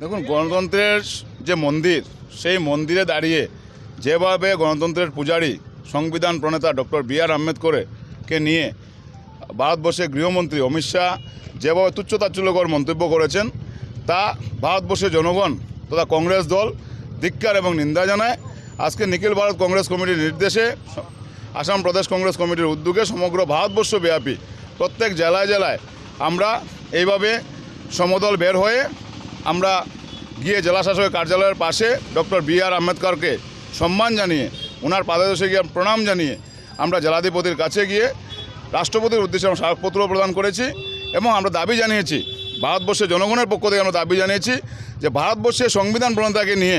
দেখুন, গণতন্ত্রের যে মন্দির, সেই মন্দিরে দাঁড়িয়ে যেভাবে গণতন্ত্রের পূজারী সংবিধান প্রণেতা ডক্টর বি আর আম্বেদকরকে নিয়ে ভারতবর্ষের গৃহমন্ত্রী অমিত শাহ যেভাবে তুচ্ছতাচ্ছল্যকর মন্তব্য করেছেন, তা ভারতবর্ষের জনগণ তথা কংগ্রেস দল ধিক্কার এবং নিন্দা জানায়। আজকে নিখিল ভারত কংগ্রেস কমিটির নির্দেশে আসাম প্রদেশ কংগ্রেস কমিটির উদ্যোগে সমগ্র ভারতবর্ষব্যাপী প্রত্যেক জেলায় জেলায় আমরা এইভাবে সমদল বের হয়ে আমরা গিয়ে জেলা শাসকের কার্যালয়ের পাশে ডক্টর বি আর আম্বেদকরকে সম্মান জানিয়ে, ওনার পাদদেশে গিয়ে প্রণাম জানিয়ে আমরা জেলাধিপতির কাছে গিয়ে রাষ্ট্রপতির উদ্দেশ্যে আমরা স্মারকপত্র প্রদান করেছি এবং আমরা দাবি জানিয়েছি, ভারতবর্ষের জনগণের পক্ষ থেকে আমরা দাবি জানিয়েছি যে ভারতবর্ষের সংবিধান প্রণেতাকে নিয়ে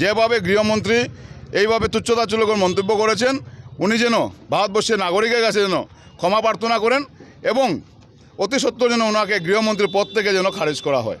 যেভাবে গৃহমন্ত্রী এইভাবে তুচ্ছতাচ্ছল্যকর মন্তব্য করেছেন, উনি যেন ভারতবর্ষের নাগরিকের কাছে যেন ক্ষমা প্রার্থনা করেন এবং অতি সত্য যেন ওনাকে গৃহমন্ত্রীর পদ থেকে যেন খারিজ করা হয়।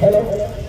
Hello.